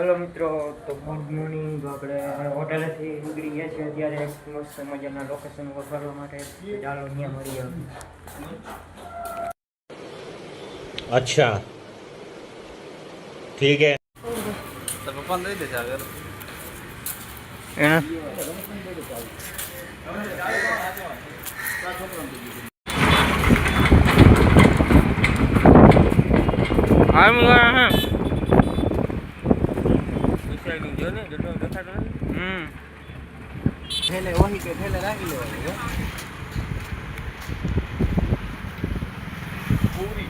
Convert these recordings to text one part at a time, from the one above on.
Hello મિત્રો તો good morning. આપણે હોટેલેથી નીકળી ગયા છીએ અત્યારે મસ્ત મજાના લોકેશન વગાડવા માટે. ચાલો ત્યાં મળીએ અચ્છા. ઠીક હે તો પપ્પા દઈ દેજો આગળ. હા I'm going હમ. ઠેલે વહી કે ઠેલે રાખી લેવાનું પૂરી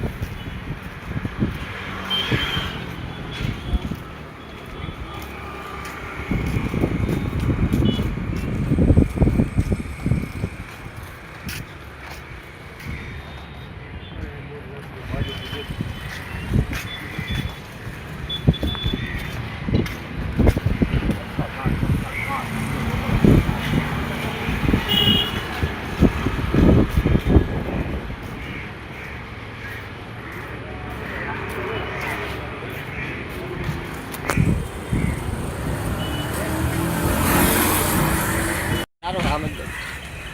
સારો કામ જ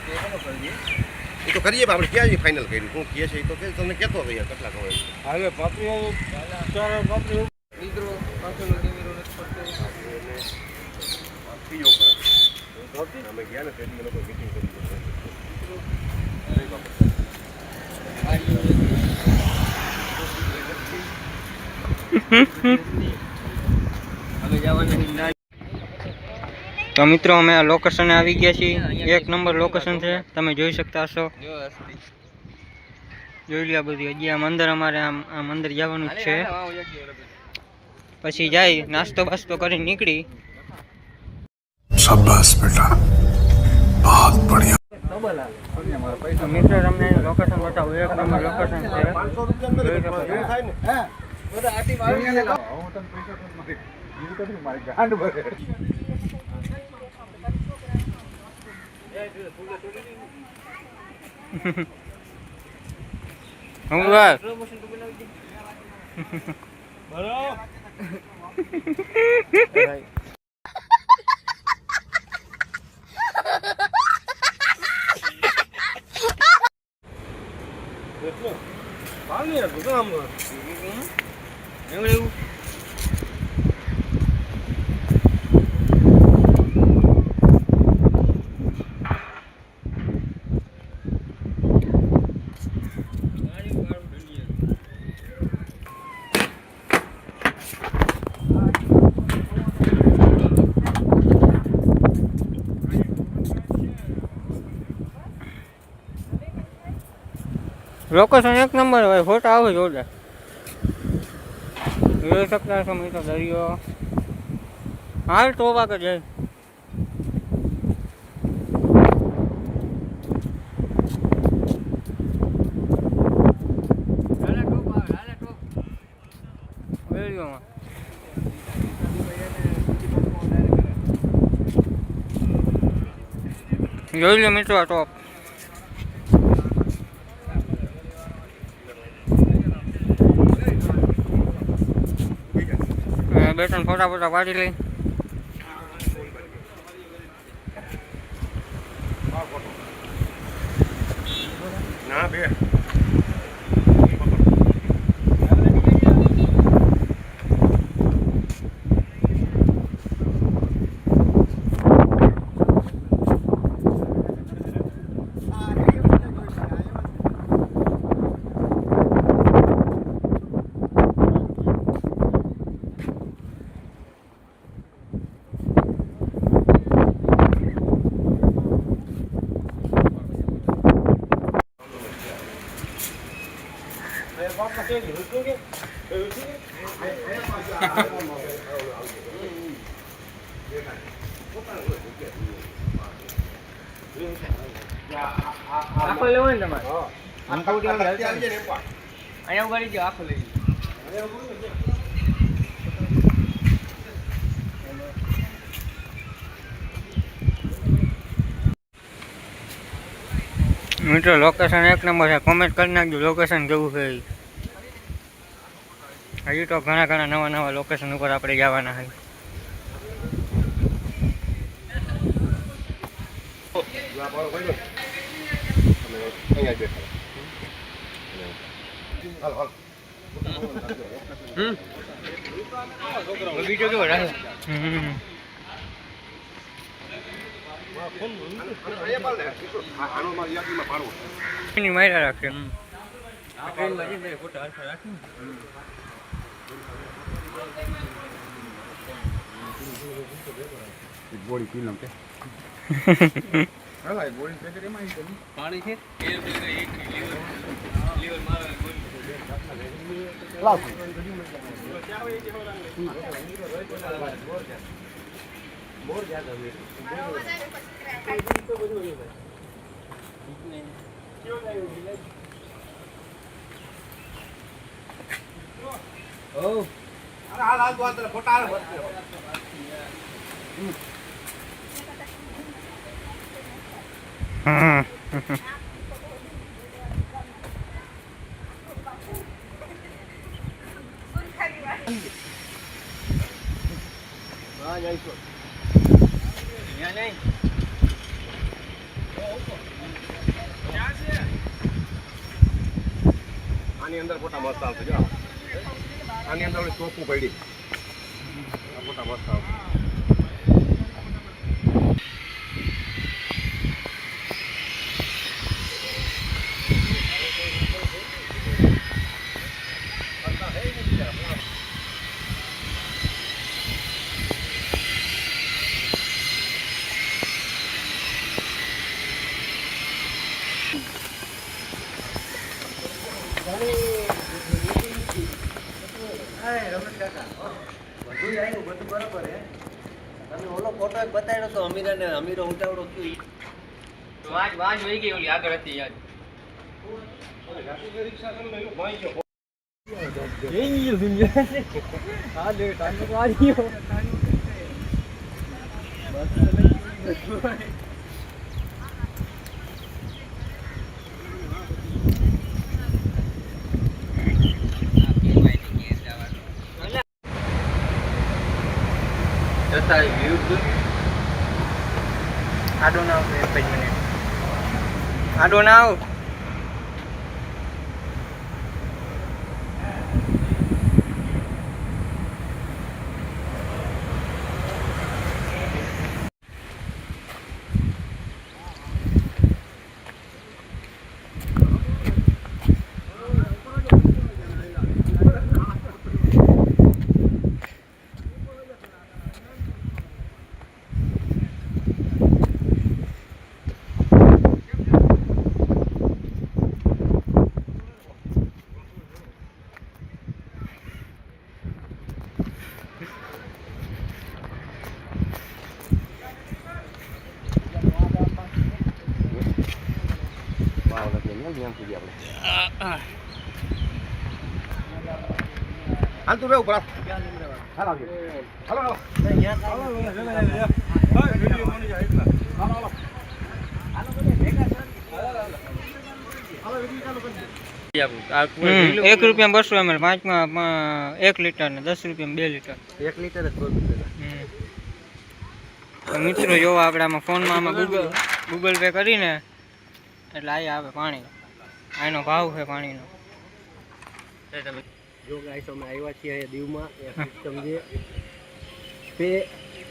એ કોનો કરજે એ તો કરીએ પણ આપણે ક્યાં ફાઇનલ કર્યું? શું કહે છે એ તો કે તમને કહેતો ભાઈ કેટલા ખબર હાલે પાપડી મિત્રો પાછળનો કેમેરો નથી અમે ગયા ને તેથી એ લોકો મીટિંગ કરી અમે જવાના તો મિત્રો અમે આ લોકેશને આવી ગયા છીએ. એક નંબર લોકેશન છે. તમે જોઈ શકતા હશો. જોઈ લ્યા બધું હજી આમ અંદર અમારે આમ આ મંદિર જવાનું છે. પછી જાય નાસ્તો બાસ્તો કરી નીકળી. શાબાશ બેટા. મિત્રો તમને લોકેશન બતાવું. એક નંબર લોકેશન છે. ભાવની હતું તો આમ એવું એવું લોકેશન એક નંબર હોય ફોટા આવે જોરદાર જોઈ શકતા છો મિત્રો, દરિયો. હાલ તો વાગે જાય જોઈ લો મિત્રો આ ટોપ. બે ત્રણ ફોટા ફોટા પાડી લઈ. ના બે. આખો લેવો ને તમારે. અહીંયા ઉગાડી ગયો આખો લઈ મિત્રો લોકેશન એક નંબર છે. કોમેન્ટ કરી નાખજો લોકેશન કેવું છે. હજી તો ઘણા ઘણા નવા નવા લોકેશન ઉપર આપણે જવાના હોય બગીચો કેવો રાખે માયરા રાખે. ગોળી પી લઉં કે. હા ગોળી પેકેટ એમાં આવી ગયું. આની અંદર ફોટા મસ્ત આવશે જો. આની અંદર ચોખ્ખું પડી. ફોટા મસ્ત અમીરા ને અમીરો ઉતાવળો કયો ઈ? વાંચ વાંચ વહી ગઈ ઓલી આગળ હતી યાદ I don't know. Wait, wait a minute. I don't know. એમ સુધી આપણે. હાલ તું રહેવું પડા હાલ. આવજો હાલો. હાલો હમ, એક રૂપિયા બસો એમએલ પાંચમાં પા- એક લીટર ને દસ રૂપિયા બે લીટર. એક લીટર જ. મિત્રો જોવા આપણે આમાં ફોનમાં આમાં ગૂગલ ગૂગલ પે કરીને એટલે આ આવે પાણી. આનો ભાવ છે પાણીનો. જો ગાઈસ અમે આવ્યા છીએ દીવમાં સમજે pay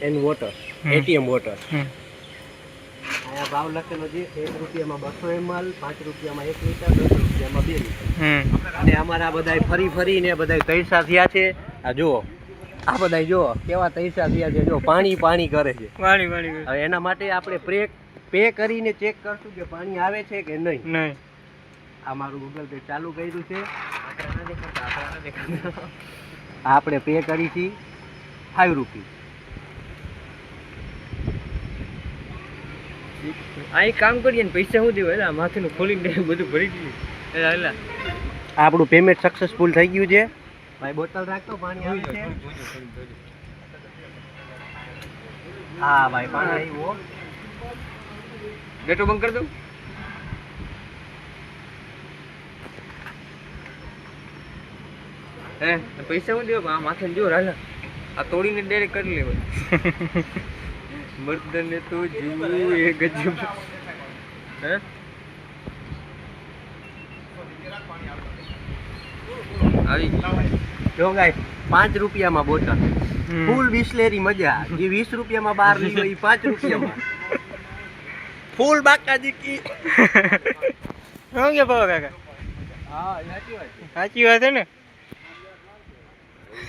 and water ATM water અહીંયા ભાવ લખેલો છે એક રૂપિયામાં બસો એમએલ પાંચ રૂપિયામાં એક લીટર દસ રૂપિયામાં બે લીટર. અને અમારા બધા ફરી ફરીને બધા તૈસા થયા છે. આ જુઓ આ બધા જુઓ કેવા તૈસા થયા છે. જો પાણી પાણી કરે છે. પાણી પાણી એના માટે આપણે પ્રે પે કરીને ચેક કરશું કે પાણી આવે છે કે નહીં. નહીં. આ મારું ગૂગલ પે ચાલુ કર્યું છે. આપણે પે કરી છે ફાઈવ રૂપી અહીં કામ કરીએ ને પૈસા શું દેવા? એટલે માથેનું ખોલીને બધું ભરી દીધું. એટલે એટલે આપણું પેમેન્ટ સક્સેસફુલ થઈ ગયું છે. ભાઈ બોટલ રાખતો પાણી આવી છે હા ભાઈ પાણી આવ્યું હો. ગેટો બંધ કરી દઉં? હે? પૈસા શું દેવા? આ માથે જો રાલા. આ તોડીને ડેરે કરી લેવો. મર્દને તો જીવું એ ગજબ. હે? આવી. જો ગાય પાંચ રૂપિયામાં બોટલ ફૂલ બિસ્લેરી મજા. જે વીસ રૂપિયામાં બાર નીકળે એ પાંચ રૂપિયામાં. ફૂલ બાકાજી કી શું કે ભાવ કાકા? હા સાચી વાત સાચી વાત છે ને?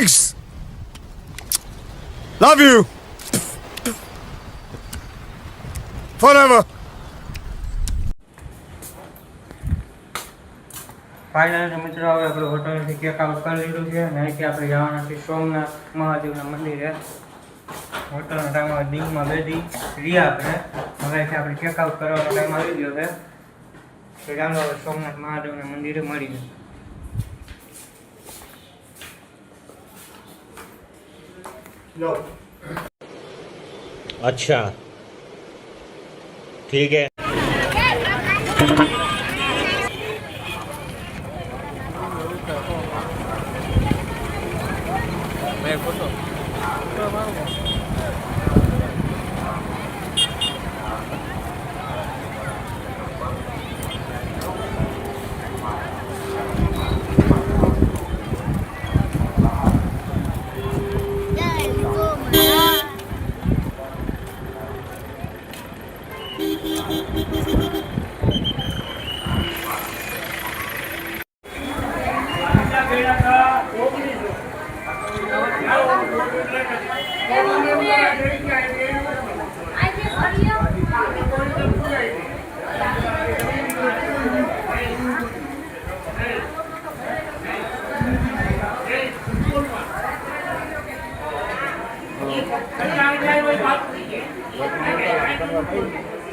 Thanks! Love you! Forever! Final મિત્રો, હવે આપણે હોટલથી ચેકઆઉટ કરી લીધું છે અને અહીંથી આપણે જવાના છીએ સોમનાથ મહાદેવના મંદિરે હોટલનો ટાઈમ હવે દિનમાં બેસી રહ્યા આપણે હવેથી આપણે ચેકઆઉટ કરવાનો ટાઈમ આવી ગયો છે તો ચાલો, હવે સોમનાથ મહાદેવના મંદિરે મળી ગયું अच्छा ठीक है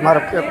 મારે પેક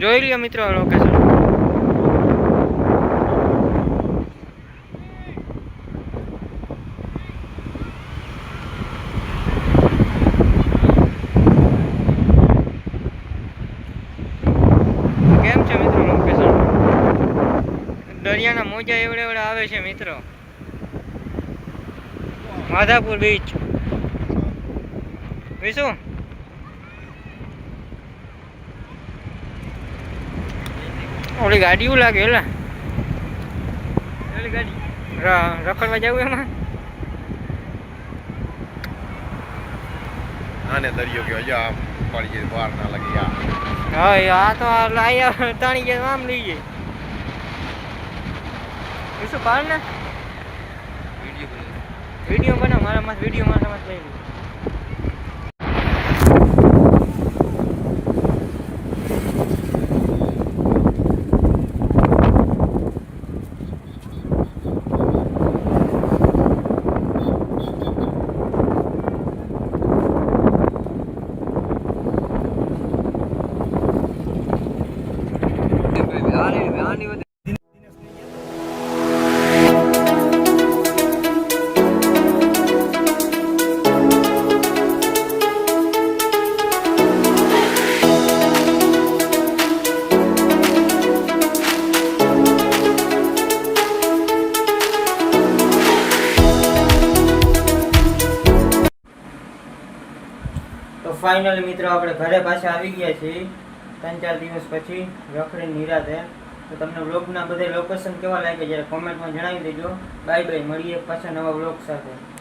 જોઈ લ્યો મિત્રો લોકેશન કેમ છે મિત્રો લોકેશન દરિયાના મોજા એવડે એવડે આવે છે મિત્રો. માધાપુર બીચ વિશુ ઓલી એવું લાગે એલા. ઓલી ગાડી. ર- રખડવા જવું એમાં? આને દરિયો કે આમ પડી જાય વાર ના લાગે યાર. હા એ આ તો આ લાયા તાણી ગયા આમ લઈ જાય શું પાડ ને? વીડિયો બનાવ. મારા માં વીડિયો મારા માં લઈ ફાઇનલી મિત્રો, આપણે ઘરે પાછા આવી ગયા છીએ. ત્રણ ચાર દિવસ પછી રખડી નિરાતે. તો તમને બ્લોગના બધા લોકેશન કેવા લાગે જરા કોમેન્ટમાં જણાવી દેજો. બાય બાય મળીએ પાછા નવા બ્લોગ સાથે.